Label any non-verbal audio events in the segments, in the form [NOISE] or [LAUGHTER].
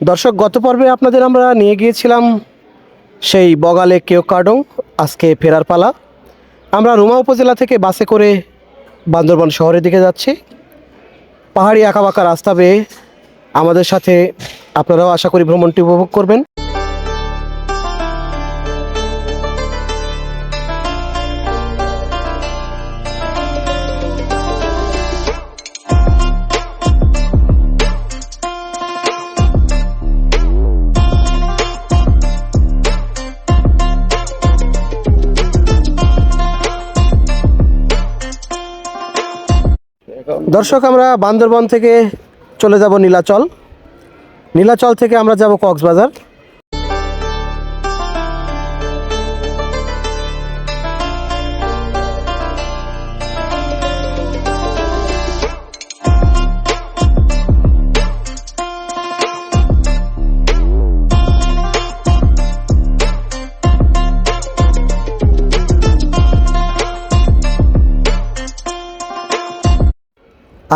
দর্শক, গত পর্বে আপনাদের আমরা নিয়ে গিয়েছিলাম সেই বগালে কেউ কাডং আজকে ফেরার পালা। আমরা রুমা উপজেলা থেকে বাসে করে বান্দরবান শহরের দিকে যাচ্ছি। পাহাড়ি আঁকাবাঁকা রাস্তা বেয়ে আমাদের সাথে আপনারাও আশা করি ভ্রমণটি উপভোগ করবেন। দর্শক আমরা বান্দরবন থেকে চলে যাব নীলাচল। নীলাচল থেকে আমরা যাব কক্সবাজার।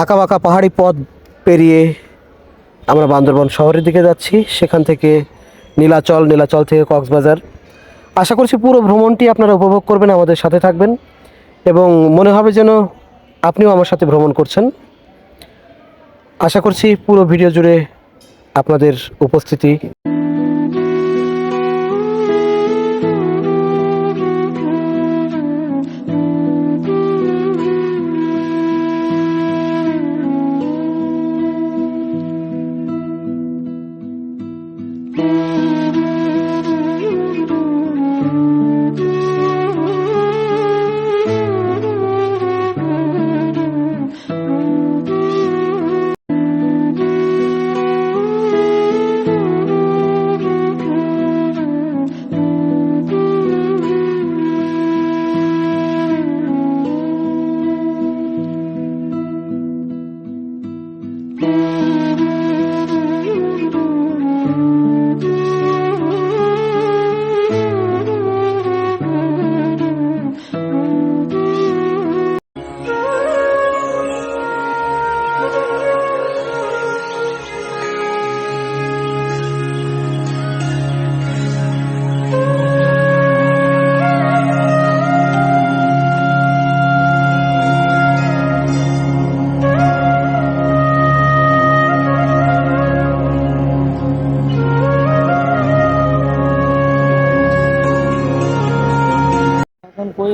আঁকা বাঁকা পাহাড়ি পথ পেরিয়ে আমরা বান্দরবন শহরের দিকে যাচ্ছি। সেখান থেকে নীলাচল নীলাচল থেকে কক্সবাজার। আশা করছি পুরো ভ্রমণটি আপনারা উপভোগ করবেন, আমাদের সাথে থাকবেন এবং মনে হবে যেন আপনিও আমার সাথে ভ্রমণ করছেন। আশা করছি পুরো ভিডিও জুড়ে আপনাদের উপস্থিতি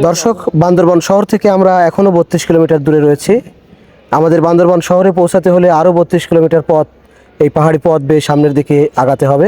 দর্শক, বান্দরবন শহর থেকে আমরা এখনও বত্রিশ কিলোমিটার দূরে রয়েছি। আমাদের বান্দরবন শহরে পৌঁছাতে হলে আরও বত্রিশ কিলোমিটার পথ এই পাহাড়ি পথ বেয়ে সামনের দিকে আগাতে হবে।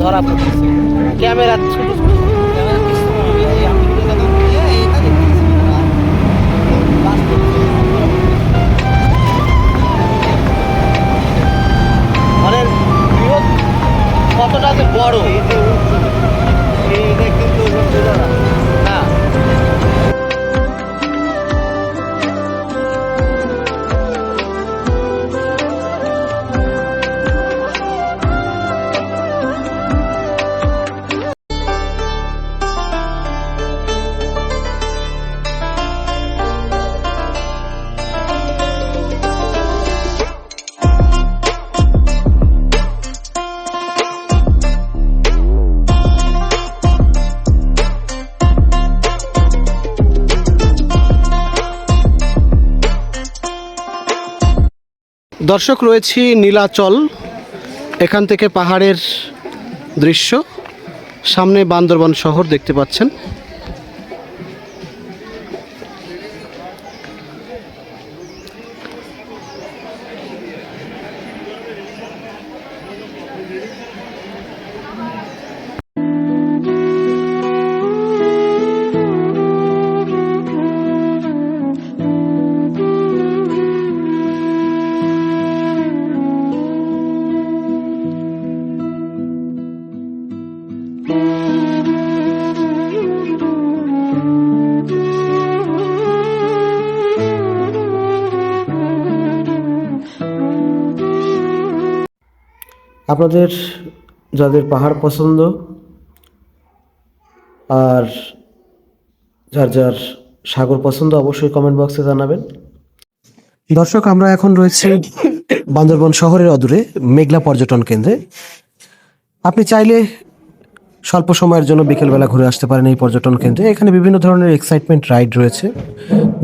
ধরা পড়তেছে দর্শক রয়েছি নীলাচল এখান থেকে পাহাড়ের দৃশ্য সামনে বান্দরবান শহর দেখতে পাচ্ছেন। আপনাদের যাদের পাহাড় পছন্দ আর যার যার সাগর পছন্দ, অবশ্যই কমেন্ট বক্সে জানাবেন। দর্শক, আমরা এখন রয়েছে বান্দরবন শহরের অদূরে, মেঘলা পর্যটন কেন্দ্রে। আপনি চাইলে স্বল্প সময়ের জন্য বিকেলবেলা ঘুরে আসতে পারেন এই পর্যটন কেন্দ্রে। এখানে বিভিন্ন ধরনের এক্সাইটমেন্ট রাইড রয়েছে,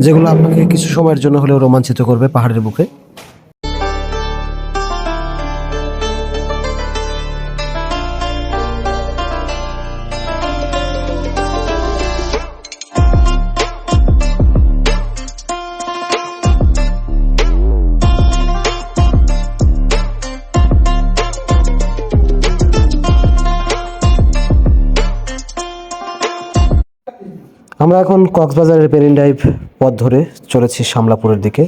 যেগুলো আপনাকে কিছু সময়ের জন্য হলেও রোমাঞ্চিত করবে পাহাড়ের বুকে। আমরা এখন কক্সবাজারের পেরিন ড্রাইভ পথ ধরে চলেছি শামলাপুরের দিকে।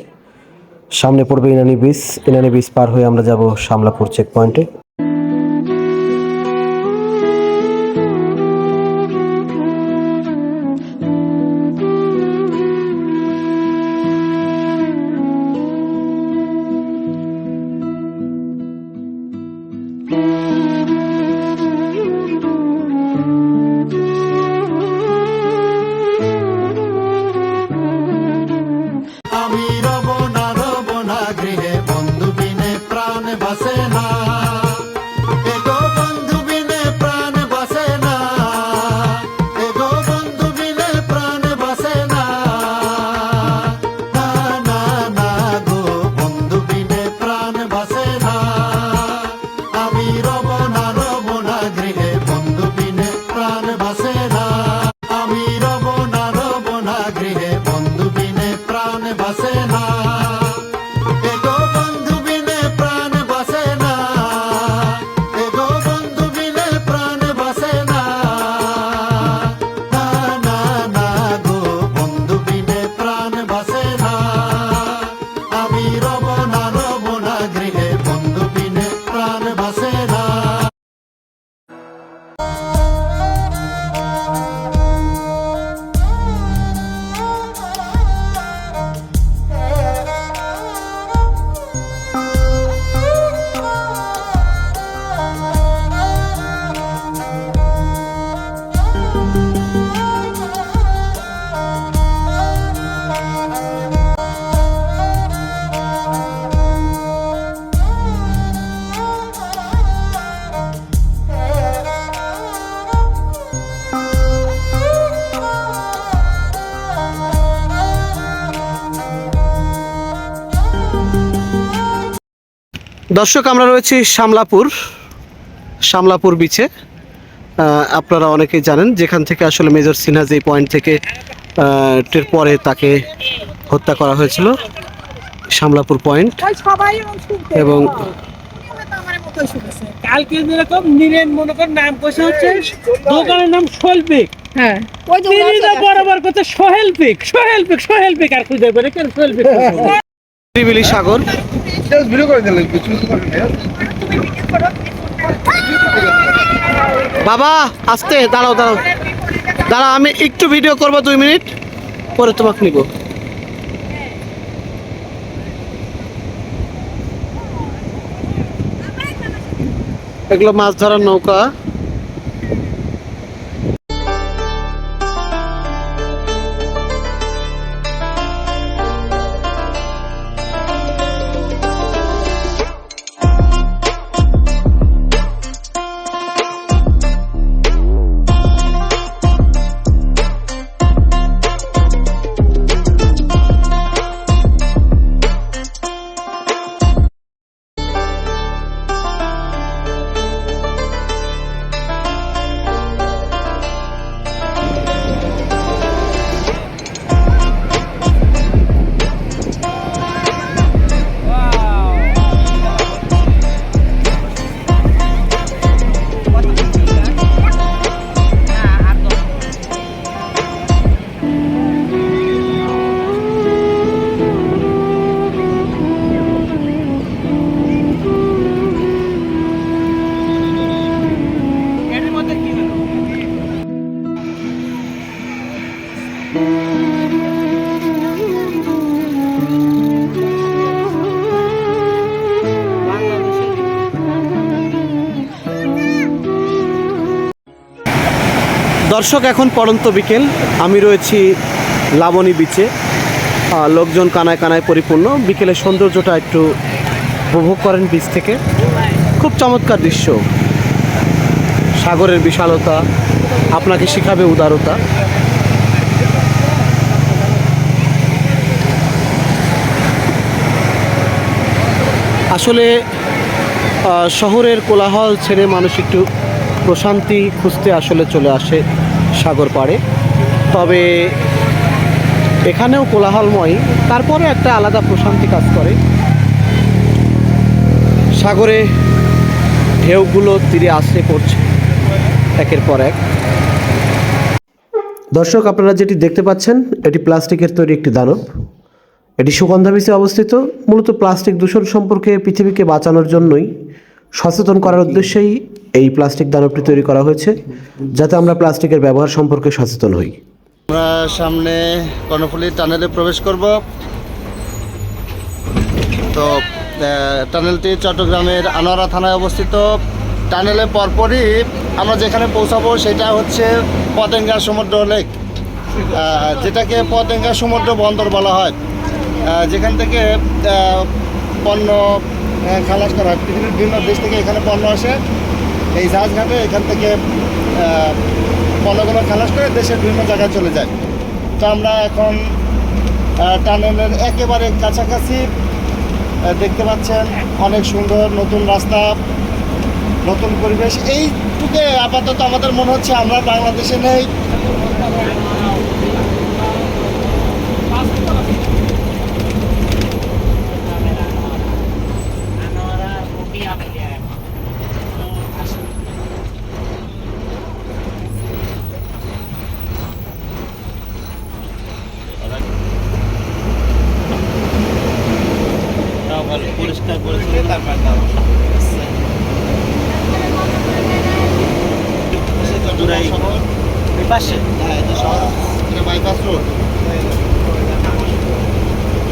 সামনে পড়বে ইনানি বিচ ইনানি বিচ পার হয়ে আমরা যাব শামলাপুর চেক পয়েন্টে দর্শক আমরা রয়েছি শামলাপুর শামলাপুর বিচে আপনারা অনেকেই জানেন যেখান থেকে আসলে মেজর সিনহা যে পয়েন্ট থেকে টের পরে তাকে হত্যা করা হয়েছিল শামলাপুর পয়েন্ট এবং- আমার মতোই শুনেছে। কালকে যেরকম নীরেন মনে কর নাম কষে হচ্ছে দোকানের নাম শৈল্পিক। হ্যাঁ। বরাবর করছে Sohel peak Sohel peak Sohel peak আর খুঁজে বেড়ে কেন সোহেল পিক [LAUGHS] নিরিবিলি সাগর। বাবা আস্তে দাঁড়াও দাঁড়াও। দাঁড়াও আমি একটু ভিডিও করব দুই মিনিট পরে তোমাকে নিব। এগুলো মাছ ধরার নৌকা। দর্শক, এখন পড়ন্ত বিকেল। আমি রয়েছি লাবণী বিচে লোকজন কানায় কানায় পরিপূর্ণ। বিকেলের সৌন্দর্যটা একটু উপভোগ করেন বিচ থেকে। খুব চমৎকার দৃশ্য। সাগরের বিশালতা, আপনাকে শিখাবে উদারতা। আসলে শহরের কোলাহল ছেড়ে মানুষ একটু প্রশান্তি খুঁজতে আসলে চলে আসে। সাগর পাড়ে। তবে এখানেও কোলাহলময়, তারপরে একটা আলাদা প্রশান্তি কাজ করে। সাগরে ঢেউগুলো তীরে আসে পড়ছে, একের পর এক। দর্শক, আপনারা যেটি দেখতে পাচ্ছেন, এটি প্লাস্টিকের তৈরি একটি দানব। এটি সুগন্ধা বিচে অবস্থিত। মূলত প্লাস্টিক দূষণ সম্পর্কে পৃথিবীকে বাঁচানোর জন্যই সচেতন করার উদ্দেশ্যেই এই প্লাস্টিক দানবটি তৈরি করা হয়েছে যাতে আমরা প্লাস্টিকের ব্যবহার সম্পর্কে সচেতন হই। আমরা সামনে কর্ণফুলী টানেলে প্রবেশ করব। তো টানেলটি চট্টগ্রামের আনোয়ারা থানায় অবস্থিত। টানেলে পরপরই আমরা যেখানে পৌঁছাবো সেটা হচ্ছে পতেঙ্গা সমুদ্র লেক। যেটাকে পতেঙ্গা সমুদ্র বন্দর বলা হয়। যেখান থেকে পণ্য খালাস করা। হয় পৃথিবীর বিভিন্ন দেশ থেকে এখানে পণ্য আসে। এই জাহাজ ঘাটে এখান থেকে পণ্যগুলো খালাস করে দেশের বিভিন্ন জায়গায় চলে যায়। তো আমরা এখন টানেলের একেবারে কাছাকাছি দেখতে পাচ্ছেন অনেক সুন্দর নতুন রাস্তা, নতুন পরিবেশ। এইটুকে আপাতত আমাদের মনে হচ্ছে আমরা বাংলাদেশে নেই পরিষ্কার করেছিল তারপর চট্টগ্রাম শহর পাশে? হ্যাঁ এটা শহর বাইপাস রোড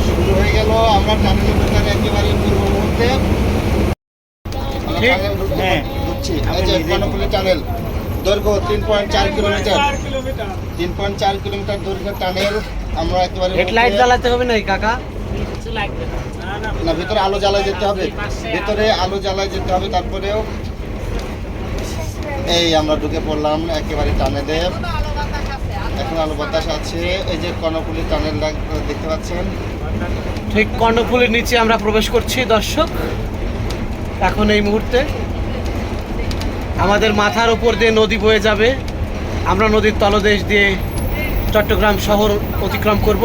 শুরু হয়ে গেল আমরা টানেলের ভিতরে একেবারে পূর্ব মুহূর্তে। আমরা ঠিক, টানেল ঢুকতে হ্যাঁ। দৈর্ঘ্য তিন পয়েন্ট চার কিলোমিটার। তিন পয়েন্ট চার কিলোমিটার টানেল আমরা একেবারে হেডলাইট জ্বালাতে হবে না কাকা? না। ভিতরে আলো জ্বালায় যেতে হবে। ভিতরে আলো জ্বালায় যেতে হবে তারপরেও এই আমরা ঢুকে পড়লাম একেবারে টানেলে এখন আলো বাতাস আছে। এই যে কর্ণফুলী টানেল দেখতে পাচ্ছেন। ঠিক, কর্ণফুলির নিচে আমরা প্রবেশ করছি, দর্শক। এখন এই মুহূর্তে আমাদের মাথার উপর দিয়ে নদী বয়ে যাবে। আমরা নদীর তলদেশ দিয়ে চট্টগ্রাম শহর অতিক্রম করব।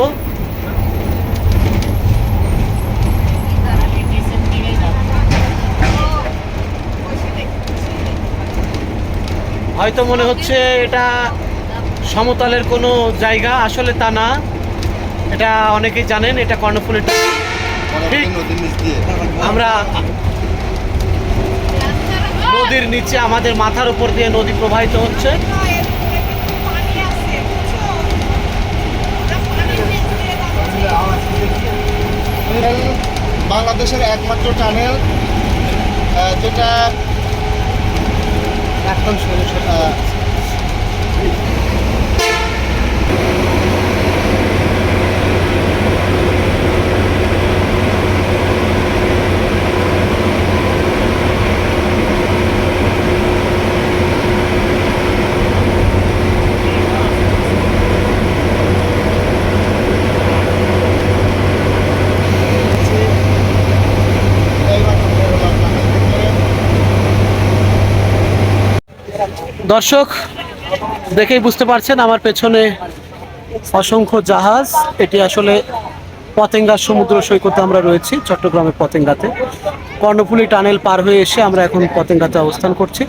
হয়তো মনে হচ্ছে এটা সমতলের কোনো জায়গা, আসলে তা না। এটা অনেকেই জানেন, এটা কর্ণফুলী টানেল ঠিক আমরা নদীর নিচে, আমাদের মাথার উপর দিয়ে নদী প্রবাহিত হচ্ছে। বাংলাদেশের একমাত্র টানেল যেটা একদম সরু দর্শক, দেখেই বুঝতে পারছেন আমার পেছনে অসংখ্য জাহাজ। এটি আসলে পতেঙ্গা সমুদ্র সৈকতে আমরা রয়েছি, চট্টগ্রামের পতেঙ্গাতে। কর্ণফুলি টানেল পার হয়ে এসে আমরা এখন পতেঙ্গাতে অবস্থান করছি।